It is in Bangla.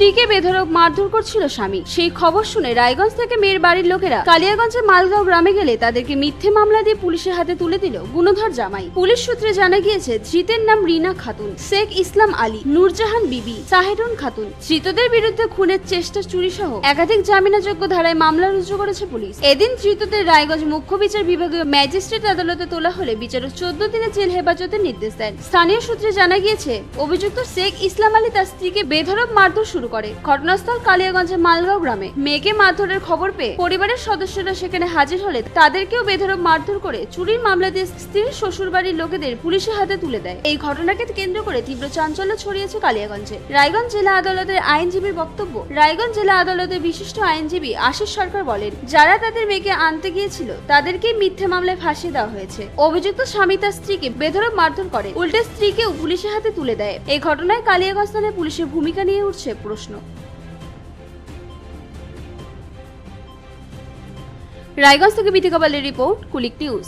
স্ত্রীকে বেধড়ক মারধর করছিল স্বামী। সেই খবর শুনে রায়গঞ্জ থেকে মেয়ের বাড়ির লোকেরা কালিয়াগঞ্জের মালগাঁও গ্রামে গেলে তাদেরকে মিথ্যে মামলা দিয়ে পুলিশের হাতে তুলে দিল গুণধর জামাই। পুলিশ সূত্রে জানা গিয়েছে, ধৃতের নাম রিনা খাতুন, শেখ ইসলাম আলী, নূরজাহান বিবি, সাহেরুন খাতুন। ধৃতদের বিরুদ্ধে খুনের চেষ্টা চুরি সহ একাধিক জামিনাযোগ্য ধারায় মামলা রুজু করেছে পুলিশ। এদিন ধৃতদের রায়গঞ্জ মুখ্য বিচার বিভাগীয় ম্যাজিস্ট্রেট আদালতে তোলা হলে বিচারক চোদ্দ দিনের জেল হেফাজতের নির্দেশ দেন। স্থানীয় সূত্রে জানা গিয়েছে, অভিযুক্ত শেখ ইসলাম আলী তার স্ত্রীকে বেধড়ক মারধর শুরু করে। ঘটনাস্থল কালিয়াগঞ্জের মালগাঁও গ্রামে মেয়েকে মারধরের খবর পেয়ে পরিবারের সদস্যরা সেখানে হাজির হলে তাদেরকেও বেধড়ক মারধর করে চুরির মামলা দিয়ে স্ত্রীর শ্বশুরবাড়ির লোকেদের পুলিশের হাতে তুলে দেয়। এই ঘটনাকে কেন্দ্র করে তীব্র চাঞ্চল্য ছড়িয়েছে কালিয়াগঞ্জে। রায়গঞ্জ জেলা আদালতের আইনজীবীর বক্তব্য, রায়গঞ্জ জেলা আদালতের বিশিষ্ট আইনজীবী আশিস সরকার বলেন, যারা তাদের মেয়েকে আনতে গিয়েছিল তাদেরকেই মিথ্যে মামলায় ফাঁসিয়ে দেওয়া হয়েছে। অভিযুক্ত স্বামী তার স্ত্রীকে বেধড়ক মারধর করে, উল্টে স্ত্রীকেও পুলিশের হাতে তুলে দেয়। এই ঘটনায় কালিয়াগঞ্জ থানায় পুলিশের ভূমিকা নিয়ে উঠছে প্রশ্ন। রায়গঞ্জ থেকে বিথিকা রিপোর্ট কুলিক নিউজ।